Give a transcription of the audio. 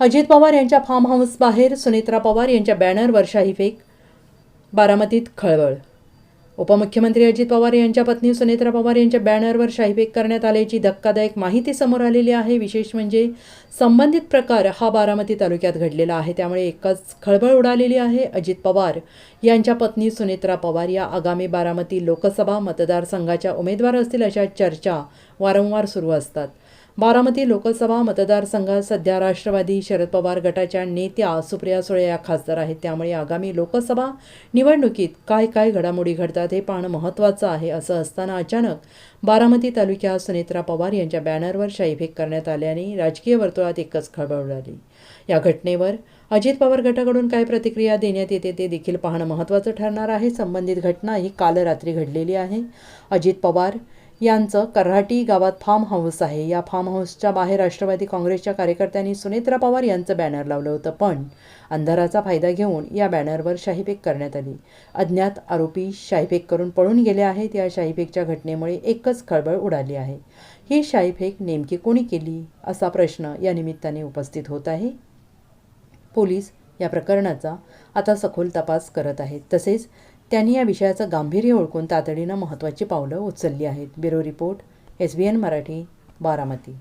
अजित पवार यांच्या form house बाहेर सुनेत्रा पवार यांच्या बॅनरवर शाही फेक बारामतीत खळबळ. उपमुख्यमंत्री अजित पवार यांच्या पत्नी सुनेत्रा पवार यांच्या बॅनरवर शाहीफेक करण्यात आल्याची धक्कादायक माहिती समोर आलेली आहे. विशेष म्हणजे संबंधित प्रकार हा बारामती तालुक्यात घडलेला आहे. त्यामुळे एकच खळबळ उडालेली आहे. अजित पवार यांच्या पत्नी सुनेत्रा पवार या आगामी बारामती लोकसभा मतदारसंघाच्या उमेदवार असतील अशा चर्चा वारंवार सुरू असतात. बारामती लोकसभा मतदारसंघात सध्या राष्ट्रवादी शरद पवार गटाच्या नेत्या सुप्रिया सुळे या खासदार आहेत. त्यामुळे आगामी लोकसभा निवडणुकीत काय काय घडामोडी घडतात हे पाहणं महत्त्वाचं आहे असं असताना अचानक बारामती तालुक्यात सुनेत्रा पवार यांच्या बॅनरवर शाईफेक करण्यात आल्याने राजकीय वर्तुळात एकच खळबळ उडाली. या घटनेवर अजित पवार गटाकडून काय प्रतिक्रिया देण्यात येते ते देखील पाहणं महत्त्वाचं ठरणार आहे. संबंधित घटना ही काल रात्री घडलेली आहे. अजित पवार यांचं कर्हाटी गावात फार्म हाऊस आहे. या फार्म हाऊसच्या बाहेर राष्ट्रवादी काँग्रेसच्या कार्यकर्त्यांनी सुनेत्रा पवार यांचं बॅनर लावलं होतं. पण अंधाराचा फायदा घेऊन या बॅनरवर शाहीफेक करण्यात आली. अज्ञात आरोपी शाहीफेक करून पळून गेले आहेत. या शाहीफेकच्या घटनेमुळे एकच खळबळ उडाली आहे. ही शाहीफेक नेमकी कोणी केली? असा प्रश्न या निमित्ताने उपस्थित होत आहे. पोलीस या प्रकरणाचा आता सखोल तपास करत आहेत. तसेच त्यांनी या विषयाचं गांभीर्य ओळखून तातडीनं महत्त्वाची पावलं उचलली आहेत. Bureau report S B N Marathi Baramati.